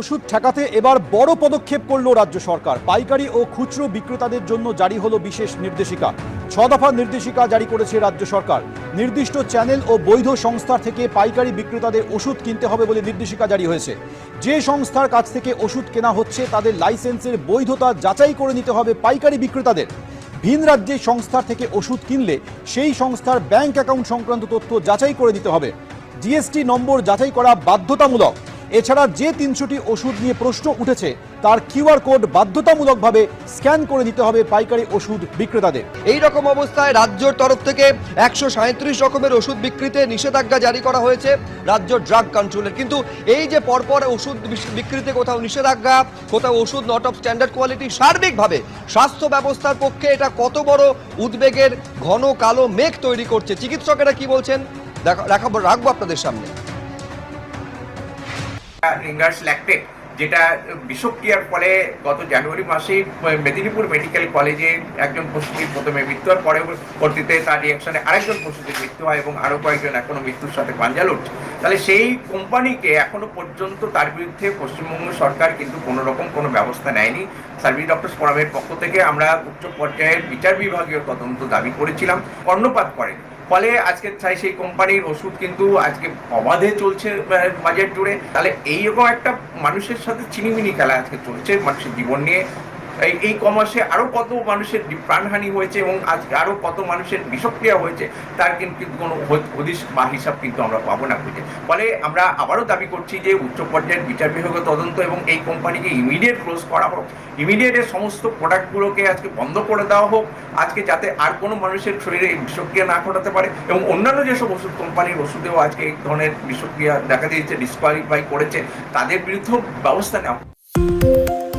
ওষুধ ঠেকাতে এবার বড় পদক্ষেপ করল রাজ্য সরকার। পাইকারি ও খুচরো বিক্রেতাদের জন্য জারি হলো বিশেষ নির্দেশিকা। ছ দফা নির্দেশিকা জারি করেছে রাজ্য সরকার। নির্দিষ্ট চ্যানেল ও বৈধ সংস্থা থেকে পাইকারি বিক্রেতাদের ওষুধ কিনতে হবে বলে নির্দেশিকা জারি হয়েছে। যে সংস্থার কাছ থেকে ওষুধ কেনা হচ্ছে, তাদের লাইসেন্সের বৈধতা যাচাই করে নিতে হবে পাইকারি বিক্রেতাদের। ভিন রাজ্যের সংস্থার থেকে ওষুধ কিনলে সেই সংস্থার ব্যাংক অ্যাকাউন্ট সংক্রান্ত তথ্য যাচাই করে দিতে হবে। জিএসটি নম্বর যাচাই করা বাধ্যতামূলক। এছাড়া যে তিনশোটি ওষুধ নিয়ে প্রশ্ন উঠেছে, তার কিউআর কোড বাধ্যতামূলকভাবে স্ক্যান করে দিতে হবে পাইকারি ওষুধ বিক্রেতাদের। এই রকম অবস্থায় রাজ্যর তরফ থেকে একশো সাঁত্রিশ রকমের ওষুধ বিক্রিতে নিষেধাজ্ঞা জারি করা হয়েছে রাজ্য ড্রাগ কন্ট্রোলের। কিন্তু এই যে পরপর ওষুধ বিক্রিতে কোথাও নিষেধাজ্ঞা, কোথাও ওষুধ নট অফ স্ট্যান্ডার্ড কোয়ালিটি সার্বিকভাবে স্বাস্থ্য ব্যবস্থার পক্ষে এটা কত বড় উদ্বেগের ঘন কালো মেঘ তৈরি করছে। চিকিৎসকেরা কি বলছেন? দেখা- রাখব আপনাদের সামনে। রিঙ্গার্স ল্যাকটেট যেটা বিষক্রিয়ার ফলে গত জানুয়ারি মাসে মেদিনীপুর মেডিকেল কলেজে একজন পশুটির প্রথমে মৃত্যু হওয়ার পরবর্তীতে তার রিয়াকশনে আরেকজন পশুটির মৃত্যু হয় এবং আরও কয়েকজন এখনও মৃত্যুর সাথে পাঞ্জা লড়ছে তাহলে সেই কোম্পানিকে এখনও পর্যন্ত তার বিরুদ্ধে পশ্চিমবঙ্গ সরকার কিন্তু কোনো রকম কোনো ব্যবস্থা নেয়নি। সার্ভিস ডক্টর ফোরামের পক্ষ থেকে আমরা উচ্চ পর্যায়ের বিচার বিভাগীয় তদন্ত দাবি করেছিলাম। কর্ণপাত করেন। ফলে আজকে চাই সেই কোম্পানির ওষুধ কিন্তু আজকে অবাধে চলছে আহ, বাজার জুড়ে। তাহলে এইরকম একটা মানুষের সাথে চিনিমিনি খেলা আজকে চলছে মানুষের জীবন নিয়ে। এই এই কমাসে আরও কত মানুষের প্রাণহানি হয়েছে এবং আজকে আরও কত মানুষের বিষক্রিয়া হয়েছে, তার কিন্তু কোনো হদ- হদিশ বা হিসাব কিন্তু আমরা পাবো না খুঁজে ফলে আমরা আবারও দাবি করছি যে উচ্চ পর্যায়ের বিচার বিভাগীয় তদন্ত এবং এই কোম্পানিকে ইমিডিয়েট ক্লোজ করা হোক ইমিডিয়েট সমস্ত প্রোডাক্টগুলোকে আজকে বন্ধ করে দেওয়া হোক, আজকে যাতে আর কোনো মানুষের শরীরে বিষক্রিয়া না ঘটাতে পারে এবং অন্যান্য যেসব ওষুধ কোম্পানির ওষুধেও আজকে এই ধরনের বিষক্রিয়া দেখা দিয়েছে ডিসকোয়ালিফাই করেছে, তাদের বিরুদ্ধেও ব্যবস্থা নেওয়া।